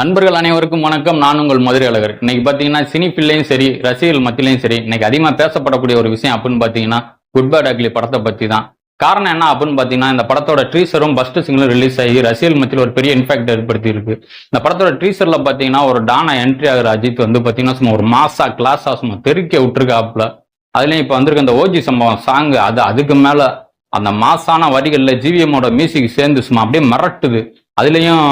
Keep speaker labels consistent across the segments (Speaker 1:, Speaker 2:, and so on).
Speaker 1: நண்பர்கள் அனைவருக்கும் வணக்கம். நான் உங்கள் மதுரை அழகர். இன்னைக்கு பாத்தீங்கன்னா சினி சரி ரசிகர்கள் மத்தியிலையும் சரி இன்னைக்கு அதிகமா பேசப்படக்கூடிய ஒரு விஷயம் அப்படின்னு பாத்தீங்கன்னா குட் பேட் அக்லி படத்தை பத்தி தான் காரணம் என்ன அப்படின்னு பாத்தீங்கன்னா இந்த படத்தோட ட்ரீசரும் ஃபர்ஸ்ட் சிங்கிளும் ரிலீஸ் ஆகி ரசிகர்கள் மத்தியில் ஒரு பெரிய இம்பாக்ட் ஏற்படுத்தி இருக்கு இந்த படத்தோட ட்ரீசர்ல பாத்தீங்கன்னா ஒரு டானா என்ட்ரி ஆகிற அஜித் வந்து பாத்தீங்கன்னா சும்மா ஒரு மாசா கிளாஸா சும்மா தெருக்க விட்டுருக்காப்புல. அதுலயும் இப்ப வந்திருக்க இந்த ஓஜி சம்பவம் சாங் அது அதுக்கு மேல அந்த மாசான வரிகள்ல ஜிவிஎம்மோட மியூசிக் சேர்ந்து சும்மா அப்படியே மிரட்டுது. அதுலேயும்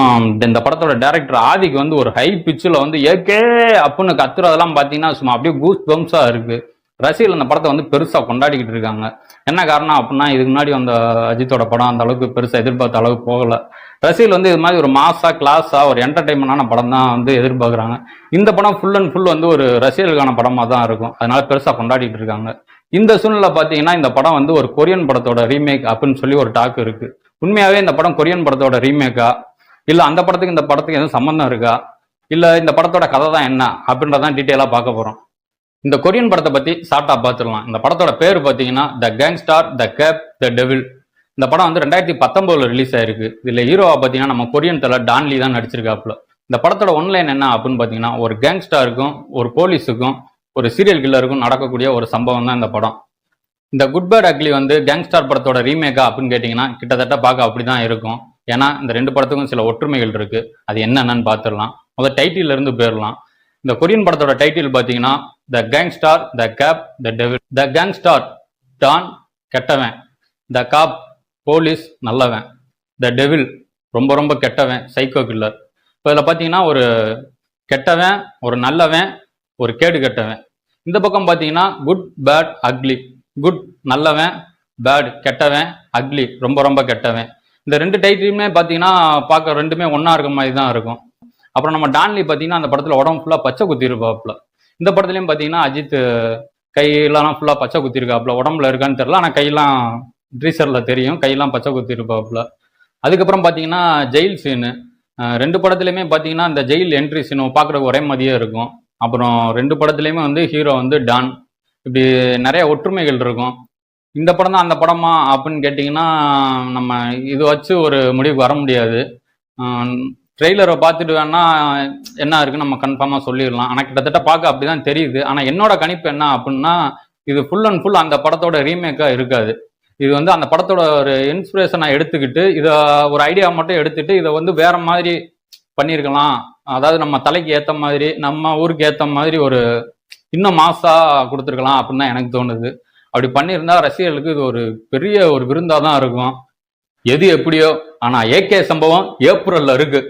Speaker 1: இந்த- படத்தோட டேரக்டர் ஆதிக்கு வந்து ஒரு ஹை பிச்சில் வந்து ஏகே அப்படின்னு கத்துறதெல்லாம் பார்த்தீங்கன்னா சும்மா அப்படியே கூஸ் பம்ஸாக இருக்குது ரசிகர்கள் அந்த படத்தை வந்து பெருசாக கொண்டாடிக்கிட்டு இருக்காங்க. என்ன காரணம் அப்படின்னா இதுக்கு முன்னாடி அந்த அஜித்தோட படம் அந்த அளவுக்கு பெருசாக எதிர்பார்த்த அளவுக்கு போகலை. ரசிகர்கள் வந்து இது மாதிரி ஒரு மாசா கிளாஸா ஒரு என்டர்டைன்மெண்டான படம் தான் வந்து எதிர்பார்க்குறாங்க. இந்த படம் ஃபுல் அண்ட் ஃபுல் வந்து ஒரு ரசிகர்களுக்கான படமாக தான் இருக்கும். அதனால பெருசாக கொண்டாடிட்டு இருக்காங்க. இந்த சூழ்நிலை பார்த்தீங்கன்னா இந்த படம் வந்து ஒரு கொரியன் படத்தோட ரீமேக் அப்படின்னு சொல்லி ஒரு டாக் இருக்குது உண்மையாகவே இந்த படம் கொரியன் படத்தோட ரீமேக்கா இல்ல அந்த படத்துக்கு இந்த படத்துக்கு எதுவும் சம்மந்தம் இருக்கா? இல்ல இந்த படத்தோட கதை தான் என்ன? அப்படின்றதான் டீட்டெயிலா பார்க்க போறோம். இந்த கொரியன் படத்தை பத்தி ஷார்ட்டாக பார்த்துடலாம். இந்த படத்தோட பேர் பாத்தீங்கன்னா the gangster the cop the devil இந்த படம் வந்து ரெண்டாயிரத்தி பத்தொன்பதுல ரிலீஸ் ஆயிருக்கு. இதுல ஹீரோவா பாத்தீங்கன்னா நம்ம கொரியன் தலை டான்லி தான் நடிச்சிருக்காப்புல. இந்த படத்தோட ஒன்லைன் என்ன அப்படின்னு பாத்தீங்கன்னா ஒரு கேங்ஸ்டாருக்கும் ஒரு போலீஸுக்கும் ஒரு சீரியல் கில்லருக்கும் நடக்கக்கூடிய ஒரு சம்பவம் தான் இந்த படம். இந்த குட் பேட் அக்லி வந்து கேங்ஸ்டார் படத்தோட ரீமேக்கா அப்படின்னு கேட்டிங்கன்னா கிட்டத்தட்ட பார்க்க அப்படி தான் இருக்கும். ஏன்னா இந்த ரெண்டு படத்துக்கும் சில ஒற்றுமைகள் இருக்குது அது என்னென்னு பார்த்துடலாம். முதல் டைட்டில் இருந்து போயிடலாம். இந்த கொரியன் படத்தோட டைட்டில் பார்த்தீங்கன்னா the gangster the cop the devil the gangster don கெட்டவன். த காப் போலீஸ் நல்லவன். த டெவில் ரொம்ப ரொம்ப கெட்டவன். சைக்கோ கில்லர் இப்போ இதில் பார்த்தீங்கன்னா ஒரு கெட்டவன் ஒரு நல்லவன் ஒரு கேடு கெட்டவன். இந்த பக்கம் பார்த்தீங்கன்னா குட் பேட் அக்லி குட் நல்லவன் பேட் கெட்டவன் அக்லி ரொம்ப ரொம்ப கெட்டவன். இந்த ரெண்டு டைட்டிலுமே பார்த்தீங்கன்னா பார்க்க ரெண்டுமே ஒன்றா இருக்க மாதிரி தான் இருக்கும். அப்புறம் நம்ம டான்லி பார்த்தீங்கன்னா அந்த படத்தில் உடம்பு ஃபுல்லாக பச்சை குத்தி இருப்பாப்புல இந்த படத்துலையும் பார்த்தீங்கன்னா அஜித் கையெல்லாம் ஃபுல்லாக பச்சை குத்தி இருக்காப்புல உடம்புல இருக்கான்னு தெரில ஆனால் கையெல்லாம் ட்ரீசரில் தெரியும். கையெல்லாம் பச்சை குத்தி இருப்பாப்புல அதுக்கப்புறம் பார்த்தீங்கன்னா ஜெயில் சீனு ரெண்டு படத்துலையுமே பார்த்தீங்கன்னா இந்த ஜெயில் என்ட்ரி சீன் பார்க்குறதுக்கு ஒரே மாதிரியே இருக்கும். அப்புறம் ரெண்டு படத்துலையுமே வந்து ஹீரோ வந்து டான். இப்படி நிறைய ஒற்றுமைகள் இருக்கும். இந்த படம் தான் அந்த படமா அப்படின்னு கேட்டிங்கன்னா நம்ம இது வச்சு ஒரு முடிவுக்கு வர முடியாது. ட்ரெய்லரை பார்த்துட்டு வேணா என்ன இருக்குன்னு நம்ம கன்ஃபார்மாக சொல்லிடலாம். ஆனால் கிட்டத்தட்ட பார்க்க அப்படிதான் தெரியுது. ஆனால் என்னோட கணிப்பு என்ன அப்படின்னா இது ஃபுல் அண்ட் ஃபுல் அந்த படத்தோட ரீமேக்காக இருக்காது. இது வந்து அந்த படத்தோட ஒரு இன்ஸ்பிரேஷனை எடுத்துக்கிட்டு இதை ஒரு ஐடியா மட்டும் எடுத்துட்டு இதை வந்து வேற மாதிரி பண்ணியிருக்கலாம் அதாவது நம்ம தலைக்கு ஏற்ற மாதிரி நம்ம ஊருக்கு ஏற்ற மாதிரி ஒரு இன்னும் மாசா கொடுத்துருக்கலாம் அப்படின்னு தான் எனக்கு தோணுது. அப்படி பண்ணியிருந்தா ரசிகர்களுக்கு இது ஒரு பெரிய ஒரு விருந்தா தான் இருக்கும். எது எப்படியோ ஆனா ஏகே சம்பவம் ஏப்ரல்ல இருக்கு.